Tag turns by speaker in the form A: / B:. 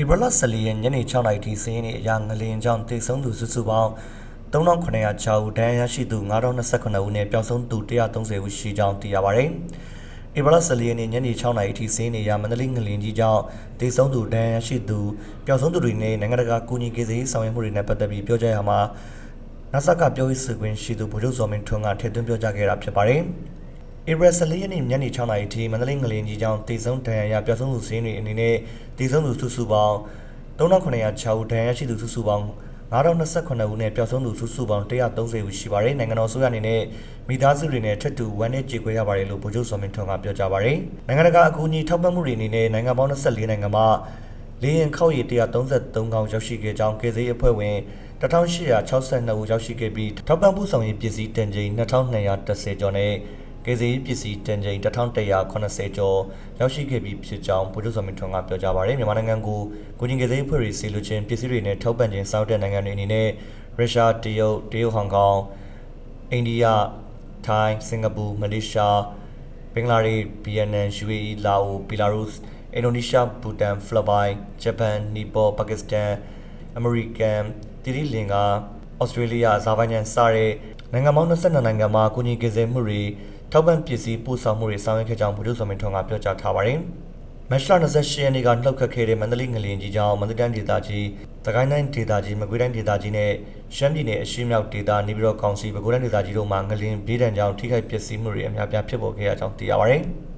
A: ဧပြီလ14ရက်ညနေ6:00နာရီထိစင်းနေအရာငလင်ကြောင့်တိတ်ဆုံးသူစုစုပေါင်း3906ဦးဒဏ်ရာရရှိသူ9029ဦးနဲ့ပျောက်ဆုံးသူ130ဦးရှိကြောင်းသိရပါတယ်။ဧပြီလ14ရက်နေ့ညနေ6:00နာရီထိစင်းနေရမန္တလေးငလင်ကြီးကြောင့်တိတ်ဆုံးသူဒဏ်ရာရရှိသူပျောက်ဆုံးသူတွေနဲ့နိုင်ငံတကာကူညီကေစီဆောင်ရွက်မှုတွေနဲ့ပတ်သက်ပြီးပြောကြားရမှာနာဆာကပြောရေးဆိုခွင့်ရှိသူဗိုလ်ချုပ်စောမင်းထွန်းကထည့်သွင်းပြောကြားခဲ့တာဖြစ်ပါတယ်။ ဧပြီ14ရက်နေ့ညနေ6:00နာရီထိမန္တလေးငလင်ကြီးကျောင်းတည်ဆုံဒဏ်ရာရပျောက်ဆုံးသူစင်းတွေအနေနဲ့တည်ဆုံသူစုစုပေါင်း3906ဦးဒဏ်ရာရရှိသူစုစုပေါင်း9029ဦးနဲ့ပျောက်ဆုံးသူစုစုပေါင်း130ဦးရှိပါတယ်နိုင်ငံတော်ဆိုရအနေနဲ့မိသားစုတွေနဲ့ထပ်တူဝမ်းနဲ့ကြေကွဲရပါတယ်လို့ဗိုလ်ချုပ်စောမင်းထွန်းကပြောကြားပါတယ်နိုင်ငံတကာအကူအညီထောက်ပံ့မှုတွေအနေနဲ့နိုင်ငံပေါင်း24နိုင်ငံမှာလေရင်ခောက်ရည်133ကောင်ရောက်ရှိခဲ့ကြောင်းကေစေးအဖွဲ့ဝင်1862ဦးရောက်ရှိခဲ့ပြီးထောက်ပံ့မှုဆောင်ရေးပစ္စည်းတန်ချိန်2210ကျော်နဲ့ ကေစီပစ္စည်းတန်ချိန်1180ကျော်ရောက်ရှိခဲ့ပြီးဖြစ်ကြောင်းဗိုလ်ချုပ်စောမင်းထွန်းကပြောကြားပါရယ်မြန်မာနိုင်ငံကိုကိုကြီးကေစီအဖွဲ့တွေစီလူချင်းပစ္စည်းတွေနဲ့ထောက်ပံ့ခြင်းစောင့်တဲ့နိုင်ငံတွေအနေနဲ့ရုရှားတရုတ်တရုတ်ဟောင်ကောင်အိန္ဒိယထိုင်းစင်ကာပူမလေးရှားဘင်္ဂလားဒေ့ရှ်ဗီယက်နမ် UAE လာအိုဘီလာရုစ်အင်ဒိုနီးရှားဘူတန်ဖိလစ်ပိုင်ဂျပန်နီပေါပါကစ္စတန်အမေရိကန်တီရီလင်ကာဩစတြေးလျအဇာဘိုင်ဂျန်စတဲ့နိုင်ငံပေါင်း22နိုင်ငံမှာကိုကြီးကေစီမှုတွေ ထောက်ပံ့ပစ္စည်းပို့ဆောင်မှုတွေဆောင်ရွက်ခဲ့ကြောင်းဗိုလ်ချုပ်စောမင်းထွန်းကပြောကြားထားပါတယ်။မတ်လ28ရက်နေ့ကနှုတ်ခတ်ခဲ့တဲ့မန္တလေးငလင်ကြီးကြောင့်မန္တလေးတိုင်းဒေသကြီး၊သခိုင်းတိုင်းဒေသကြီး၊မကွေးတိုင်းဒေသကြီးနဲ့ရှမ်းပြည်နယ်အရှေ့မြောက်ဒေသနေပြည်တော်ကောင်စီပဲခူးတိုင်းဒေသကြီးတို့မှာငလင်ပြည်တံကြောင့်ထိခိုက်ပျက်စီးမှုတွေအများပြားဖြစ်ပေါ်ခဲ့ရကြောင်းသိရပါတယ်။